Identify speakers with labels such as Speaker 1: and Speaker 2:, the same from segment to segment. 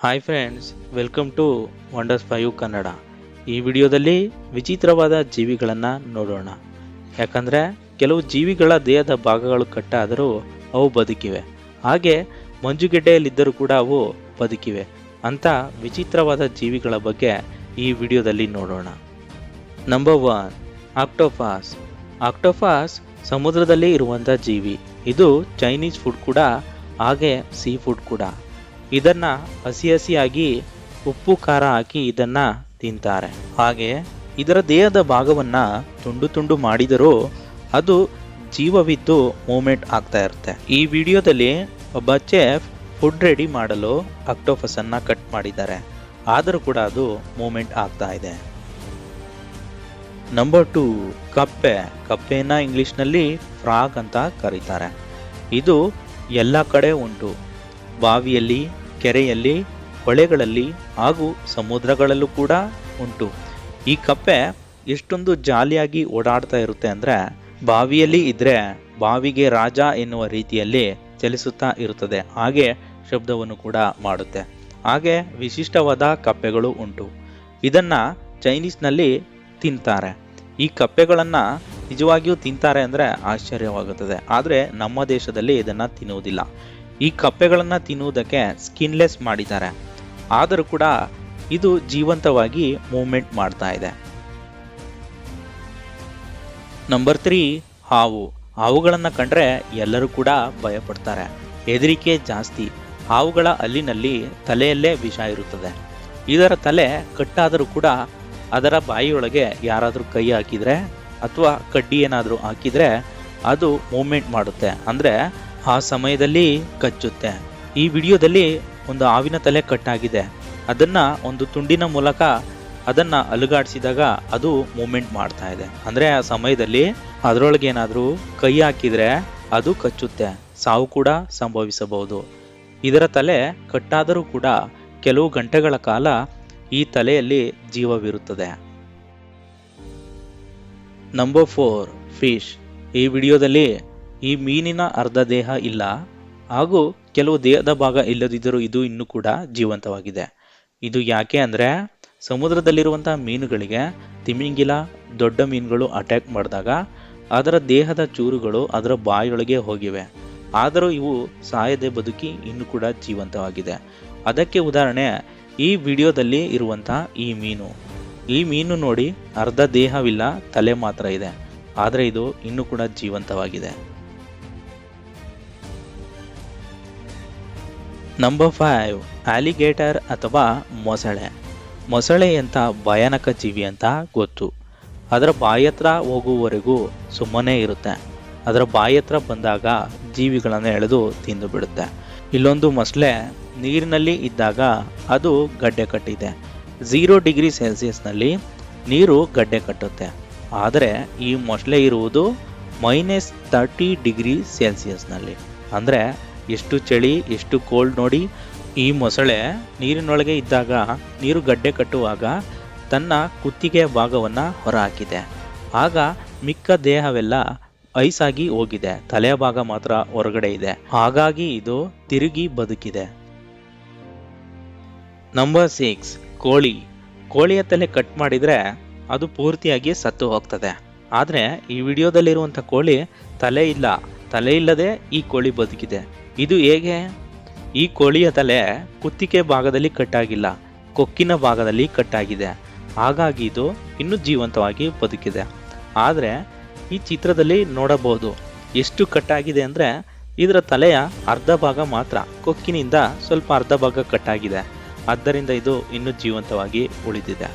Speaker 1: Hi friends welcome to wonders five Kannada ಈ ವಿಡಿಯೋದಲ್ಲಿ ವಿಚಿತ್ರವಾದ ಜೀವಿಗಳನ್ನು ನೋಡೋಣ. ಯಾಕಂದರೆ ಕೆಲವು ಜೀವಿಗಳ ದೇಹದ ಭಾಗಗಳು ಕಟ್ಟಾದರೂ ಅವು ಬದುಕಿವೆ. ಹಾಗೆ ಮಂಜುಗೆಡ್ಡೆಯಲ್ಲಿದ್ದರೂ ಕೂಡ ಅವು ಬದುಕಿವೆ ಅಂತ ವಿಚಿತ್ರವಾದ ಜೀವಿಗಳ ಬಗ್ಗೆ ಈ ವಿಡಿಯೋದಲ್ಲಿ ನೋಡೋಣ. ನಂಬರ್ ಒನ್ ಆಕ್ಟೋಫಾಸ್ ಆಕ್ಟೋಫಾಸ್ ಸಮುದ್ರದಲ್ಲಿ ಇರುವಂಥ ಜೀವಿ. ಇದು ಚೈನೀಸ್ ಫುಡ್ ಕೂಡ, ಹಾಗೆ ಸೀ ಫುಡ್ ಕೂಡ. ಇದನ್ನ ಹಸಿ ಹಸಿಯಾಗಿ ಉಪ್ಪು, ಖಾರ ಹಾಕಿ ಇದನ್ನ ತಿಂತಾರೆ. ಹಾಗೆ ಇದರ ದೇಹದ ಭಾಗವನ್ನ ತುಂಡು ತುಂಡು ಮಾಡಿದರೂ ಅದು ಜೀವವಿದ್ದು ಮೂಮೆಂಟ್ ಆಗ್ತಾ ಇರುತ್ತೆ. ಈ ವಿಡಿಯೋದಲ್ಲಿ ಒಬ್ಬ ಚೆಫ್ ಫುಡ್ ರೆಡಿ ಮಾಡಲು ಅಕ್ಟೋಫಸ್ ಅನ್ನ ಕಟ್ ಮಾಡಿದ್ದಾರೆ. ಆದರೂ ಕೂಡ ಅದು ಮೂಮೆಂಟ್ ಆಗ್ತಾ ಇದೆ. ನಂಬರ್ ಟು, ಕಪ್ಪೆ. ಕಪ್ಪೆನ ಇಂಗ್ಲೀಷ್ನಲ್ಲಿ ಫ್ರಾಗ್ ಅಂತ ಕರೀತಾರೆ. ಇದು ಎಲ್ಲ ಕಡೆ ಉಂಟು. ಬಾವಿಯಲ್ಲಿ, ಕೆರೆಯಲ್ಲಿ, ಹೊಳೆಗಳಲ್ಲಿ ಹಾಗೂ ಸಮುದ್ರಗಳಲ್ಲೂ ಕೂಡ ಉಂಟು. ಈ ಕಪ್ಪೆ ಎಷ್ಟೊಂದು ಜಾಲಿಯಾಗಿ ಓಡಾಡ್ತಾ ಇರುತ್ತೆ ಅಂದರೆ ಬಾವಿಯಲ್ಲಿ ಇದ್ದರೆ ಬಾವಿಗೆ ರಾಜ ಎನ್ನುವ ರೀತಿಯಲ್ಲಿ ಚಲಿಸುತ್ತಾ ಇರುತ್ತದೆ. ಹಾಗೆ ಶಬ್ದವನ್ನು ಕೂಡ ಮಾಡುತ್ತೆ. ಹಾಗೆ ವಿಶಿಷ್ಟವಾದ ಕಪ್ಪೆಗಳು ಉಂಟು. ಇದನ್ನ ಚೈನೀಸ್ನಲ್ಲಿ ತಿಂತಾರೆ. ಈ ಕಪ್ಪೆಗಳನ್ನು ನಿಜವಾಗಿಯೂ ತಿಂತಾರೆ ಅಂದರೆ ಆಶ್ಚರ್ಯವಾಗುತ್ತದೆ. ಆದರೆ ನಮ್ಮ ದೇಶದಲ್ಲಿ ಇದನ್ನು ತಿನ್ನುವುದಿಲ್ಲ. ಈ ಕಪ್ಪೆಗಳನ್ನು ತಿನ್ನುವುದಕ್ಕೆ ಸ್ಕಿನ್ಲೆಸ್ ಮಾಡಿದ್ದಾರೆ. ಆದರೂ ಕೂಡ ಇದು ಜೀವಂತವಾಗಿ ಮೂವ್ಮೆಂಟ್ ಮಾಡ್ತಾ ಇದೆ. ನಂಬರ್ ತ್ರೀ, ಹಾವು. ಹಾವುಗಳನ್ನು ಕಂಡ್ರೆ ಎಲ್ಲರೂ ಕೂಡ ಭಯಪಡ್ತಾರೆ. ಹೆದರಿಕೆ ಜಾಸ್ತಿ. ಹಾವುಗಳ ಅಲ್ಲಿನಲ್ಲಿ ತಲೆಯಲ್ಲೇ ವಿಷ ಇರುತ್ತದೆ. ಇದರ ತಲೆ ಕಟ್ಟಾದರೂ ಕೂಡ ಅದರ ಬಾಯಿಯೊಳಗೆ ಯಾರಾದರೂ ಕೈ ಹಾಕಿದರೆ ಅಥವಾ ಕಡ್ಡಿ ಏನಾದರೂ ಹಾಕಿದರೆ ಅದು ಮೂವ್ಮೆಂಟ್ ಮಾಡುತ್ತೆ. ಅಂದರೆ ಆ ಸಮಯದಲ್ಲಿ ಕಚ್ಚುತ್ತೆ. ಈ ವಿಡಿಯೋದಲ್ಲಿ ಒಂದು ಹಾವಿನ ತಲೆ ಕಟ್ಟಾಗಿದೆ. ಅದನ್ನು ಒಂದು ತುಂಡಿನ ಮೂಲಕ ಅದನ್ನು ಅಲುಗಾಡಿಸಿದಾಗ ಅದು ಮೂಮೆಂಟ್ ಮಾಡ್ತಾ ಇದೆ. ಅಂದರೆ ಆ ಸಮಯದಲ್ಲಿ ಅದರೊಳಗೆ ಏನಾದರೂ ಕೈ ಹಾಕಿದರೆ ಅದು ಕಚ್ಚುತ್ತೆ. ಸಾವು ಕೂಡ ಸಂಭವಿಸಬಹುದು. ಇದರ ತಲೆ ಕಟ್ಟಾದರೂ ಕೂಡ ಕೆಲವು ಗಂಟೆಗಳ ಕಾಲ ಈ ತಲೆಯಲ್ಲಿ ಜೀವವಿರುತ್ತದೆ. ನಂಬರ್ ಫೋರ್ ಫಿಶ್ ಈ ವಿಡಿಯೋದಲ್ಲಿ ಈ ಮೀನಿನ ಅರ್ಧ ದೇಹ ಇಲ್ಲ, ಹಾಗೂ ಕೆಲವು ದೇಹದ ಭಾಗ ಇಲ್ಲದಿದ್ದರೂ ಇದು ಇನ್ನೂ ಕೂಡ ಜೀವಂತವಾಗಿದೆ. ಇದು ಯಾಕೆ ಅಂದರೆ, ಸಮುದ್ರದಲ್ಲಿರುವಂತಹ ಮೀನುಗಳಿಗೆ ತಿಮಿಂಗಿಲ, ದೊಡ್ಡ ಮೀನುಗಳು ಅಟ್ಯಾಕ್ ಮಾಡಿದಾಗ ಅದರ ದೇಹದ ಚೂರುಗಳು ಅದರ ಬಾಯಿಯೊಳಗೆ ಹೋಗಿವೆ. ಆದರೂ ಇವು ಸಾಯದೆ ಬದುಕಿ ಇನ್ನೂ ಕೂಡ ಜೀವಂತವಾಗಿದೆ. ಅದಕ್ಕೆ ಉದಾಹರಣೆ, ಈ ವಿಡಿಯೋದಲ್ಲಿ ಇರುವಂತಹ ಈ ಮೀನು. ಈ ಮೀನು ನೋಡಿ ಅರ್ಧ ದೇಹವಿಲ್ಲ, ತಲೆ ಮಾತ್ರ ಇದೆ. ಆದರೆ ಇದು ಇನ್ನೂ ಕೂಡ ಜೀವಂತವಾಗಿದೆ. ನಂಬರ್ ಫೈವ್ ಆಲಿಗೇಟರ್ ಅಥವಾ ಮೊಸಳೆ. ಮೊಸಳೆ ಅಂತ ಭಯಾನಕ ಜೀವಿ ಅಂತ ಗೊತ್ತು. ಅದರ ಬಾಯಿ ಹೋಗುವವರೆಗೂ ಸುಮ್ಮನೆ ಇರುತ್ತೆ. ಅದರ ಬಾಯತ್ರ ಬಂದಾಗ ಜೀವಿಗಳನ್ನು ಎಳೆದು ತಿಂದು ಬಿಡುತ್ತೆ. ಇಲ್ಲೊಂದು ಮೊಸಳೆ ನೀರಿನಲ್ಲಿ ಇದ್ದಾಗ ಅದು ಗಡ್ಡೆ ಕಟ್ಟಿದೆ. ಝೀರೋ ಡಿಗ್ರಿ ಸೆಲ್ಸಿಯಸ್ನಲ್ಲಿ ನೀರು ಗಡ್ಡೆ ಕಟ್ಟುತ್ತೆ. ಆದರೆ ಈ ಮೊಸಳೆ ಇರುವುದು ಮೈನಸ್ ತರ್ಟಿ ಡಿಗ್ರಿ ಸೆಲ್ಸಿಯಸ್ನಲ್ಲಿ ಅಂದರೆ ಎಷ್ಟು ಚಳಿ, ಎಷ್ಟು ಕೋಲ್ಡ್ ನೋಡಿ ಈ ಮೊಸಳೆ ನೀರಿನೊಳಗೆ ಇದ್ದಾಗ, ನೀರು ಗಡ್ಡೆ ಕಟ್ಟುವಾಗ ತನ್ನ ಕುತ್ತಿಗೆಯ ಭಾಗವನ್ನು ಹೊರಹಾಕಿದೆ. ಆಗ ಮಿಕ್ಕ ದೇಹವೆಲ್ಲ ಐಸಾಗಿ ಹೋಗಿದೆ. ತಲೆಯ ಭಾಗ ಮಾತ್ರ ಹೊರಗಡೆ ಇದೆ. ಹಾಗಾಗಿ ಇದು ತಿರುಗಿ ಬದುಕಿದೆ. ನಂಬರ್ ಸಿಕ್ಸ್ ಕೋಳಿ. ಕೋಳಿಯ ತಲೆ ಕಟ್ ಮಾಡಿದರೆ ಅದು ಪೂರ್ತಿಯಾಗಿ ಸತ್ತು ಹೋಗ್ತದೆ. ಆದರೆ ಈ ವಿಡಿಯೋದಲ್ಲಿರುವಂಥ ಕೋಳಿ ತಲೆ ಇಲ್ಲ. ತಲೆ ಇಲ್ಲದೆ ಈ ಕೋಳಿ ಬದುಕಿದೆ. ಇದು ಹೇಗೆ? ಈ ಕೋಳಿಯ ತಲೆ ಕುತ್ತಿಗೆ ಭಾಗದಲ್ಲಿ ಕಟ್ಟಾಗಿಲ್ಲ, ಕೊಕ್ಕಿನ ಭಾಗದಲ್ಲಿ ಕಟ್ಟಾಗಿದೆ. ಹಾಗಾಗಿ ಇದು ಇನ್ನೂ ಜೀವಂತವಾಗಿ ಬದುಕಿದೆ. ಆದರೆ ಈ ಚಿತ್ರದಲ್ಲಿ ನೋಡಬಹುದು ಎಷ್ಟು ಕಟ್ಟಾಗಿದೆ ಅಂದರೆ ಇದರ ತಲೆಯ ಅರ್ಧ ಭಾಗ ಮಾತ್ರ ಕೊಕ್ಕಿನಿಂದ ಸ್ವಲ್ಪ ಅರ್ಧ ಭಾಗ ಕಟ್ಟಾಗಿದೆ. ಆದ್ದರಿಂದ ಇದು ಇನ್ನೂ ಜೀವಂತವಾಗಿ ಉಳಿದಿದೆ.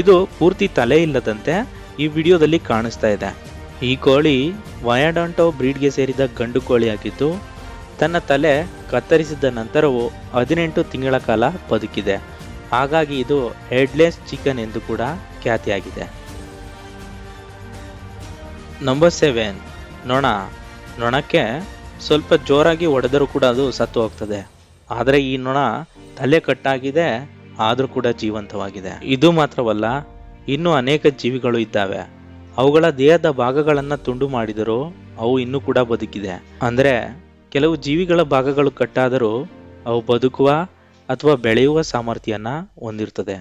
Speaker 1: ಇದು ಪೂರ್ತಿ ತಲೆ ಇಲ್ಲದಂತೆ ಈ ವಿಡಿಯೋದಲ್ಲಿ ಕಾಣಿಸ್ತಾ ಇದೆ. ಈ ಕೋಳಿ ವಯಾಡಾಂಟೋ ಬ್ರೀಡ್ಗೆ ಸೇರಿದ ಗಂಡು ಕೋಳಿಯಾಗಿದ್ದು ತನ್ನ ತಲೆ ಕತ್ತರಿಸಿದ ನಂತರವೂ ಹದಿನೆಂಟು ತಿಂಗಳ ಕಾಲ ಬದುಕಿದೆ. ಹಾಗಾಗಿ ಇದು ಹೆಡ್ಲೆಸ್ ಚಿಕನ್ ಎಂದು ಕೂಡ ಖ್ಯಾತಿಯಾಗಿದೆ. ನಂಬರ್ ಸೆವೆನ್ ನೊಣ. ನೊಣಕ್ಕೆ ಸ್ವಲ್ಪ ಜೋರಾಗಿ ಹೊಡೆದರೂ ಕೂಡ ಅದು ಸತ್ತು ಹೋಗ್ತದೆ. ಆದರೆ ಈ ನೊಣ ತಲೆ ಕಟ್ಟಾಗಿದೆ, ಆದರೂ ಕೂಡ ಜೀವಂತವಾಗಿದೆ. ಇದು ಮಾತ್ರವಲ್ಲ, ಇನ್ನೂ ಅನೇಕ ಜೀವಿಗಳು ಇದ್ದಾವೆ. ಅವುಗಳ ದೇಹದ ಭಾಗಗಳನ್ನು ತುಂಡು ಮಾಡಿದರೂ ಅವು ಇನ್ನೂ ಕೂಡ ಬದುಕಿದೆ. ಅಂದರೆ ಕೆಲವು ಜೀವಿಗಳ ಭಾಗಗಳು ಕಟ್ಟಾದರೂ ಅವು ಬದುಕುವ ಅಥವಾ ಬೆಳೆಯುವ ಸಾಮರ್ಥ್ಯನ ಹೊಂದಿರ್ತದೆ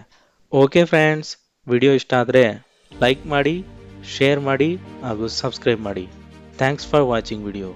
Speaker 1: ಓಕೆ ಫ್ರೆಂಡ್ಸ್ ವಿಡಿಯೋ ಇಷ್ಟ ಆದರೆ ಲೈಕ್ ಮಾಡಿ ಶೇರ್ ಮಾಡಿ ಹಾಗೂ ಸಬ್ಸ್ಕ್ರೈಬ್ ಮಾಡಿ. Thanks for watching video